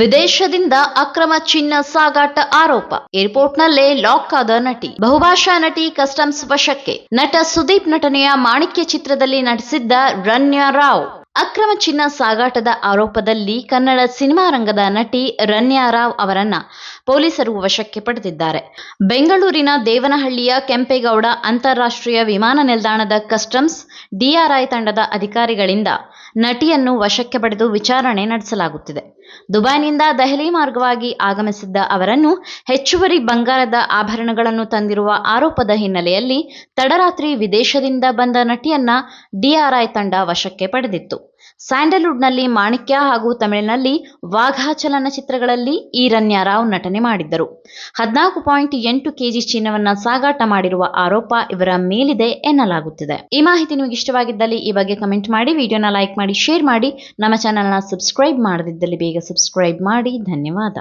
ವಿದೇಶದಿಂದ ಅಕ್ರಮ ಚಿನ್ನ ಸಾಗಾಟ ಆರೋಪ. ಏರ್ಪೋರ್ಟ್ನಲ್ಲೇ ಲಾಕ್ ಆದ ನಟಿ. ಬಹುಭಾಷಾ ನಟಿ ಕಸ್ಟಮ್ಸ್ ವಶಕ್ಕೆ. ನಟ ಸುದೀಪ್ ನಟನೆಯ ಮಾಣಿಕ್ಯ ಚಿತ್ರದಲ್ಲಿ ನಟಿಸಿದ್ದ ರನ್ಯಾ ರಾವ್. ಅಕ್ರಮ ಚಿನ್ನ ಸಾಗಾಟದ ಆರೋಪದಲ್ಲಿ ಕನ್ನಡ ಸಿನಿಮಾ ರಂಗದ ನಟಿ ರನ್ಯಾ ರಾವ್ ಅವರನ್ನ ಪೊಲೀಸರು ವಶಕ್ಕೆ ಪಡೆದಿದ್ದಾರೆ. ಬೆಂಗಳೂರಿನ ದೇವನಹಳ್ಳಿಯ ಕೆಂಪೇಗೌಡ ಅಂತಾರಾಷ್ಟ್ರೀಯ ವಿಮಾನ ನಿಲ್ದಾಣದ ಕಸ್ಟಮ್ಸ್ ಡಿಆರ್ಐ ತಂಡದ ಅಧಿಕಾರಿಗಳಿಂದ ನಟಿಯನ್ನು ವಶಕ್ಕೆ ಪಡೆದು ವಿಚಾರಣೆ ನಡೆಸಲಾಗುತ್ತಿದೆ. ದುಬೈನಿಂದ ದೆಹಲಿ ಮಾರ್ಗವಾಗಿ ಆಗಮಿಸಿದ್ದ ಅವರನ್ನು ಹೆಚ್ಚುವರಿ ಬಂಗಾರದ ಆಭರಣಗಳನ್ನು ತಂದಿರುವ ಆರೋಪದ ಹಿನ್ನೆಲೆಯಲ್ಲಿ ತಡರಾತ್ರಿ ವಿದೇಶದಿಂದ ಬಂದ ನಟಿಯನ್ನ ಡಿಆರ್ಐ ತಂಡ ವಶಕ್ಕೆ ಪಡೆದಿತ್ತು. ಸ್ಯಾಂಡಲ್ವುಡ್ನಲ್ಲಿ ಮಾಣಿಕ್ಯ ಹಾಗೂ ತಮಿಳಿನಲ್ಲಿ ವಾಘಾ ಚಲನಚಿತ್ರಗಳಲ್ಲಿ ಈ ರಾವ್ ನಟನೆ ಮಾಡಿದ್ದರು. ಹದಿನಾಲ್ಕು ಪಾಯಿಂಟ್ ಎಂಟು ಕೆಜಿ ಚಿನ್ನವನ್ನ ಸಾಗಾಟ ಮಾಡಿರುವ ಆರೋಪ ಇವರ ಮೇಲಿದೆ ಎನ್ನಲಾಗುತ್ತಿದೆ. ಈ ಮಾಹಿತಿ ನಿಮಗೆ ಇಷ್ಟವಾಗಿದ್ದಲ್ಲಿ ಈ ಬಗ್ಗೆ ಕಮೆಂಟ್ ಮಾಡಿ, ವಿಡಿಯೋನ ಲೈಕ್ ಮಾಡಿ, ಶೇರ್ ಮಾಡಿ. ನಮ್ಮ ಚಾನೆಲ್ನ ಸಬ್ಸ್ಕ್ರೈಬ್ ಮಾಡದಿದ್ದಲ್ಲಿ ಬೇಗ ಸಬ್ಸ್ಕ್ರೈಬ್ ಮಾಡಿ. ಧನ್ಯವಾದ.